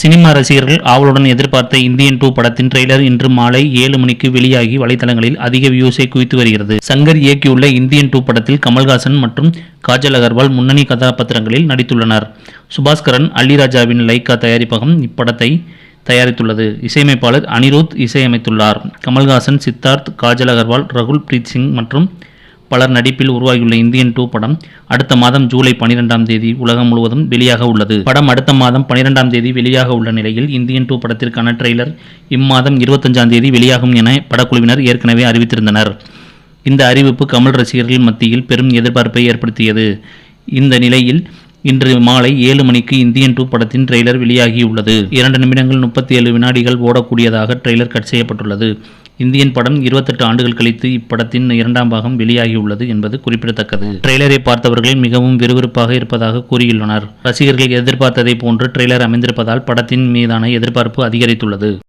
Cinema ரசிகர்கள் ஆவலுடன் எதிர்பார்த்த இந்தியன் டூ படத்தின் ட்ரெய்லர் இன்று மாலை ஏழு மணிக்கு வெளியாகி வலைதளங்களில் அதிக வியூஸை குவித்து வருகிறது. சங்கர் இயக்கியுள்ள இந்தியன் டூ படத்தில் கமல்ஹாசன் மற்றும் காஜல் அகர்வால் முன்னணி கதாபாத்திரங்களில் நடித்துள்ளனர். சுபாஸ்கரன் அள்ளிராஜாவின் லைக்கா தயாரிப்பகம் இப்படத்தை தயாரித்துள்ளது. இசையமைப்பாளர் அனிருத் இசையமைத்துள்ளார். கமல்ஹாசன் சித்தார்த் காஜல் அகர்வால் ரகுல் பிரீத் சிங் மற்றும் பலர் நடிப்பில் உருவாகியுள்ள இந்தியன் டூ படம் அடுத்த மாதம் ஜூலை 12ஆம் தேதி உலகம் முழுவதும் வெளியாக உள்ளது. படம் அடுத்த மாதம் 12ஆம் தேதி வெளியாக உள்ள நிலையில் இந்தியன் டூ படத்திற்கான ட்ரெய்லர் இம்மாதம் 25ஆம் தேதி வெளியாகும் என படக்குழுவினர் ஏற்கனவே அறிவித்திருந்தனர். இந்த அறிவிப்பு கமல் ரசிகர்கள் மத்தியில் பெரும் எதிர்பார்ப்பை ஏற்படுத்தியது. இந்த நிலையில் இன்று மாலை ஏழு மணிக்கு இந்தியன் டூ படத்தின் ட்ரெய்லர் வெளியாகியுள்ளது. இரண்டு நிமிடங்கள் முப்பத்தி ஏழு வினாடிகள் ஓடக்கூடியதாக ட்ரெய்லர் கட் செய்யப்பட்டுள்ளது. இந்தியன் படம் 28 ஆண்டுகள் கழித்து இப்படத்தின் இரண்டாம் பாகம் வெளியாகியுள்ளது என்பது குறிப்பிடத்தக்கது. ட்ரெய்லரை பார்த்தவர்கள் மிகவும் விறுவிறுப்பாக இருப்பதாக கூறியுள்ளனர். ரசிகர்கள் எதிர்பார்த்ததை போன்று ட்ரெய்லர் அமைந்திருப்பதால் படத்தின் மீதான எதிர்பார்ப்பு அதிகரித்துள்ளது.